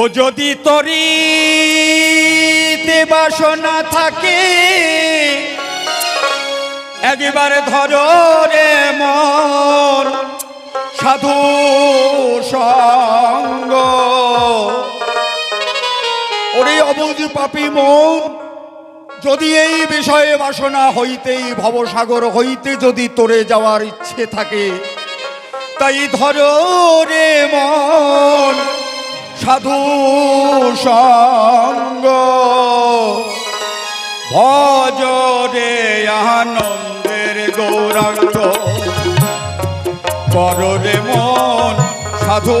ও যদি তরি বাসনা থাকে, একবার ধরো রে মন সাধু সঙ্গ। ওরে অবুজ পাপি মন, যদি এই বিষয়ে বাসনা হইতেই ভবসাগর হইতে যদি তোরে যাওয়ার ইচ্ছে থাকে, তাই ধরো রে মন। সাধু সঙ্গ। ভজরে আনন্দের গৌরাঙ্গ। পররে মন সাধু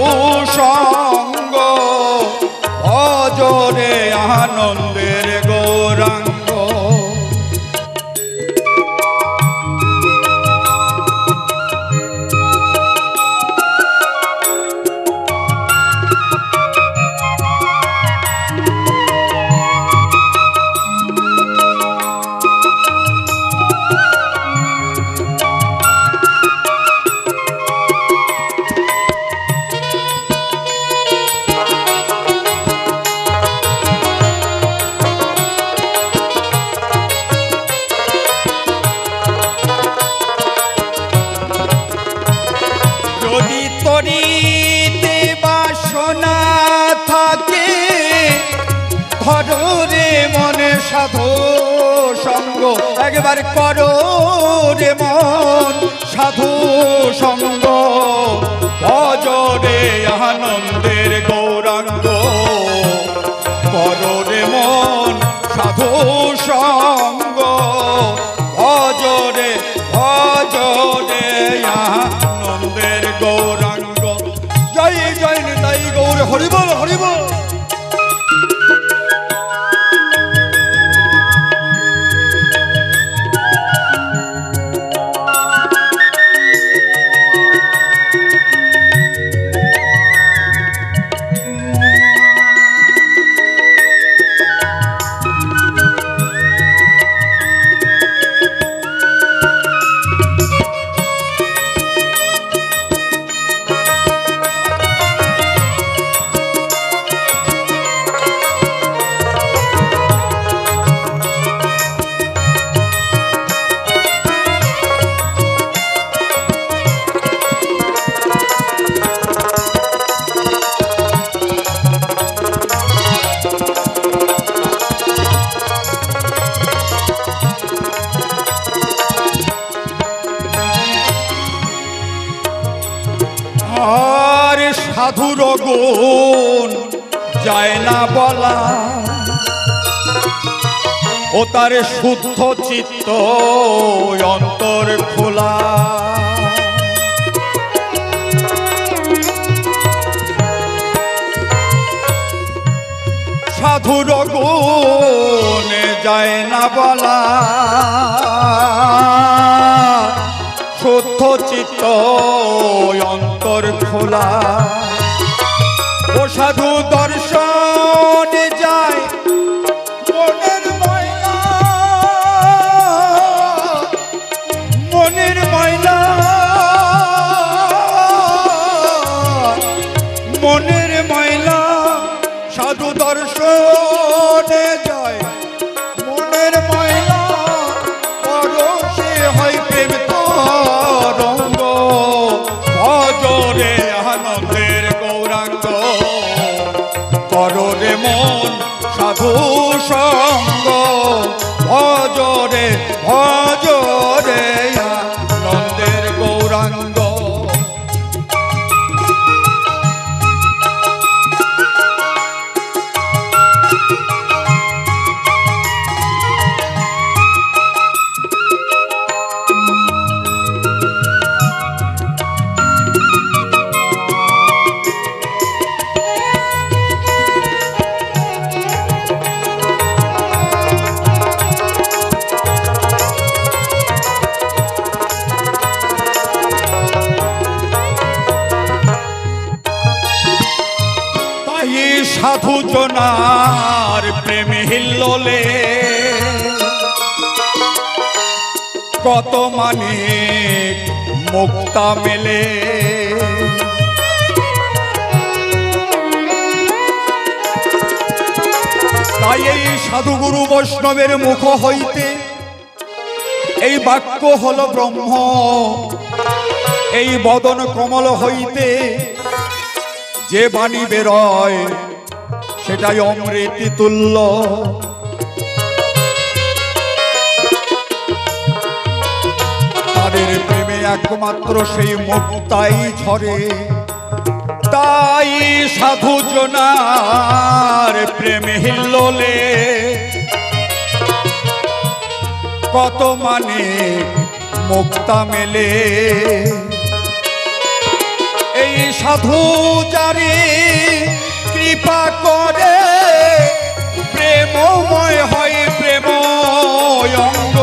সঙ্গ। ভজরে আনন্দের একবার করো রে মন সাধু সঙ্গ। ভজরে আনন্দের গৌরাঙ্গ। করো রে মন সাধু সঙ্গ। আর সাধুর গুণ যায় না বলা। ও তার শুদ্ধ চিত্ত অন্তর খোলা। সাধুর গুণ যায় না বলা। শুদ্ধ চিত্ত অন্তর খোলা। ও সাধু দর্শন সাধু সাধু জনার প্রেমে হিল্লোলে। কত মানে মুক্তা মেলে। তাই এই সাধুগুরু বৈষ্ণবের মুখ হইতে এই বাক্য হল ব্রহ্ম। এই বদন কমল হইতে যে বাণী বেরয় সেটাই অমৃতি তুল্য। তাদের প্রেমে একমাত্র সেই মুক্তাই ঝরে। তাই সাধু জনার প্রেমে হিল্লোলে। কত মানে মুক্তা মেলে। এই সাধু যারে কৃপা করে। প্রেমময় হয় প্রেম অঙ্গ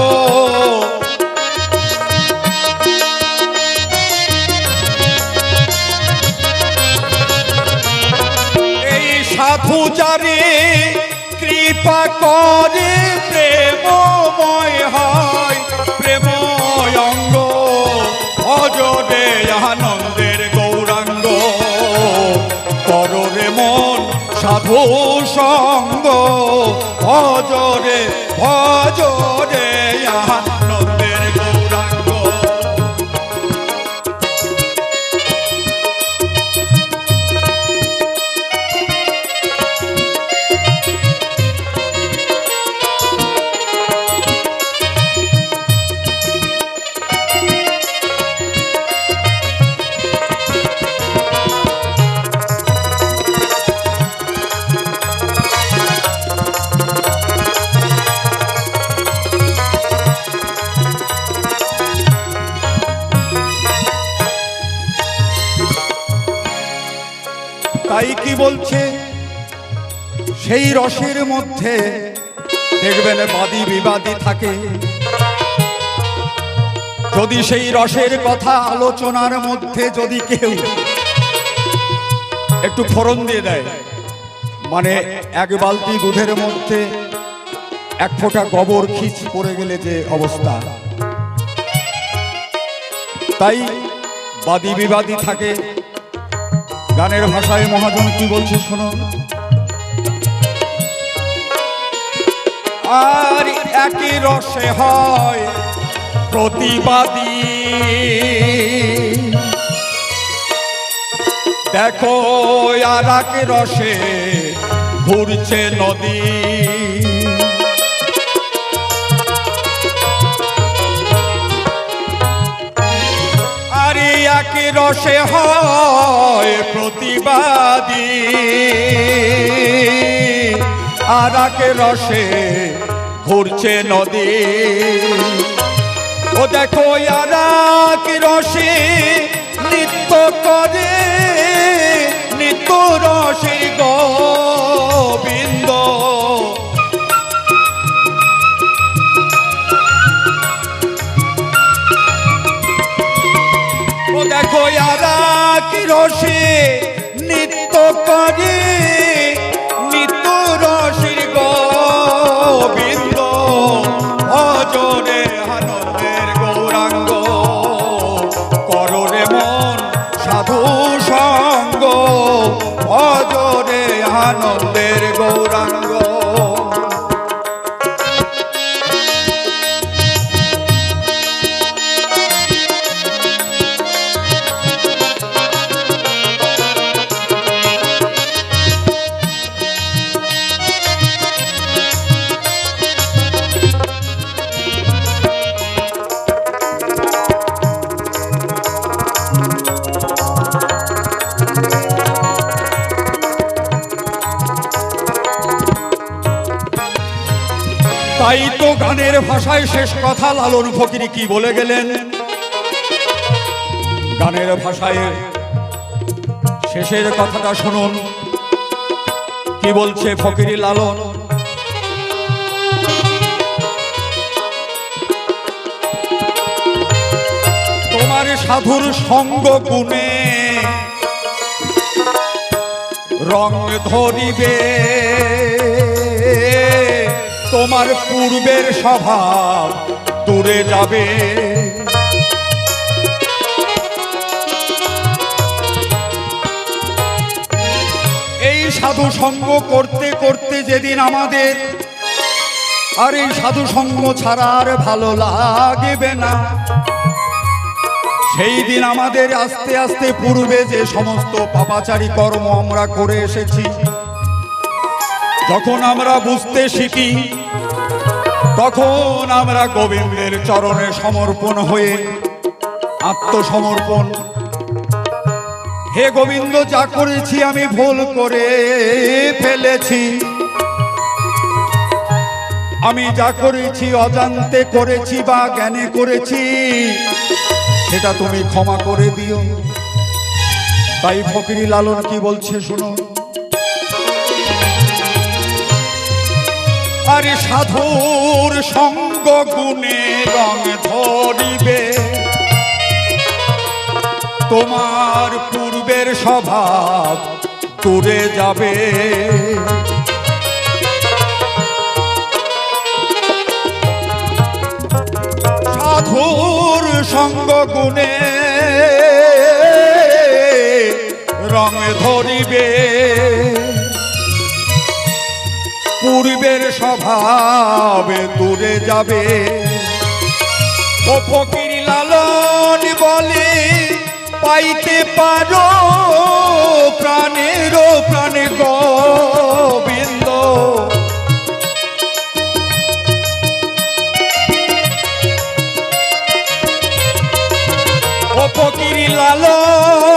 এই সাধু যারে কৃপা করে। তাই কি বলছে? সেই রসের মধ্যে দেখবেন বাদী বিবাদী থাকে। যদি সেই রসের কথা আলোচনার মধ্যে যদি কেউ একটু ফোড়ন দিয়ে দেয় মানে এক বালতি দুধের মধ্যে এক ফোঁটা গোবর খিচ পড়ে গেলে যে অবস্থা। তাই বাদী বিবাদী থাকে। গানের ভাষায় মহাজন কি বলছে শোনো। আর একই রসে হয় প্রতিবাদী। দেখো আর এক রসে ঘুরছে নদী। রসে হয় প্রতিবাদী। আর রসে ঘুরছে নদী। ও দেখো এক রসে নৃত্য করে, নিত্য রসে গোবিন্দ। রসে নিত্য করে। তাই তো গানের ভাষায় শেষ কথা লালন ফকিরি কি বলে গেলেন? গানের ভাষায় শেষের কথাটা শুনুন। কি বলছে ফকিরি লালন? তোমার সাধুর সঙ্গ গুণে রং ধরিবে। তোমার পূর্বের স্বভাব দূরে যাবে। এই সাধু সঙ্গ করতে করতে যেদিন আমাদের, আর এই সাধু সঙ্গ ছাড়া আর ভালো লাগবে না। সেই দিন আমাদের আস্তে আস্তে পূর্বে যে সমস্ত পাপাচারী কর্ম আমরা করে এসেছি যখন আমরা বুঝতে শিখি, তখন আমরা গোবিন্দের চরণে সমর্পণ হয়ে আত্মসমর্পণ। হে গোবিন্দ, যা করেছি আমি ভুল করে ফেলেছি। আমি যা করেছি অজান্তে করেছি বা জ্ঞানে করেছি, সেটা তুমি ক্ষমা করে দিও। তাই ফকিরি লালন কি বলছে, শুনো। আরে সাধুর সঙ্গ গুণে রং ধরিবে। তোমার পূর্বের স্বভাব দূরে যাবে। সাধুর সঙ্গ গুণে রং ধরিবে। পূর্বের স্বভাব দূরে যাবে। ও ফকির লালন বলে, পাইতে পারো প্রাণের প্রাণ গোবিন্দ। ও ফকির লালন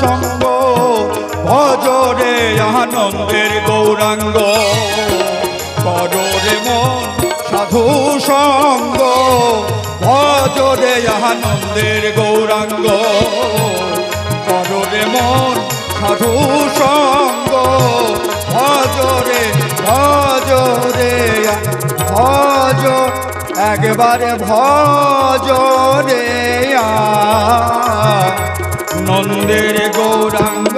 সঙ্গ, ভজরে আনন্দের গৌরাঙ্গ। করো মন সাধু সঙ্গ, ভজরে আনন্দের গৌরাঙ্গ। করো মন সাধু সঙ্গ, ভজরে ভজরে, ভজ, একবারে ভজরে নন্দের গৌরাঙ্গ।